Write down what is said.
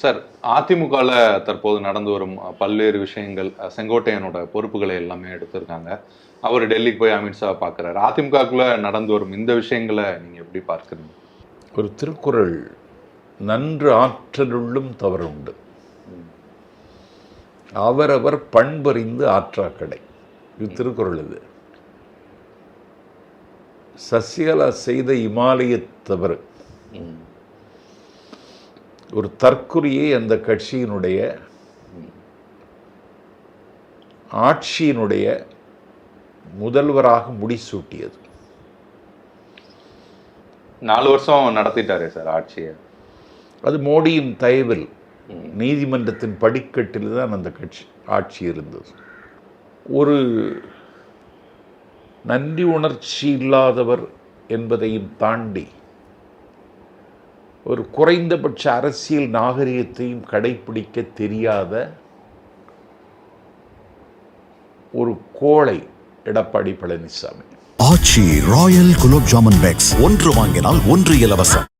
Sir அதிமுகவில் தற்போது நடந்து வரும் பல்வேறு விஷயங்கள் செங்கோட்டையனோட பொறுப்புகளை எல்லாமே எடுத்திருக்காங்க. அவர் டெல்லிக்கு போய் அமித்ஷா பார்க்குறாரு அதிமுகக்குள்ள நடந்து வரும் இந்த விஷயங்களை நீங்கள் எப்படி பார்க்குறீங்க? ஒரு திருக்குறள் நன்று ஆற்றலுள்ளும் தவறுண்டு. அவரவர் பண்பறிந்து ஆற்றாக்கடை. இது திருக்குறள் இது. சசிகலா செய்த இமாலய தவறு. ஒரு தற்குறியை அந்த கட்சியினுடைய ஆட்சியினுடைய முதல்வராக முடிசூட்டியது. நாலு வருஷம் நடத்திட்டாரே சார் ஆட்சியை. அது மோடியின் தயவில் நீதிமன்றத்தின் படிக்கட்டில் தான் அந்த கட்சி ஆட்சி இருந்தது. ஒரு நன்றி உணர்ச்சி இல்லாதவர் என்பதையும் தாண்டி ஒரு குறைந்தபட்ச அரசியல் நாகரிகத்தையும் கடைப்பிடிக்க தெரியாத ஒரு கோழை எடப்பாடி பழனிசாமி. ஆச்சி ராயல் குலோப் ஜாமுன் பேக்ஸ் ஒன்று வாங்கினால் ஒன்று இலவசம்.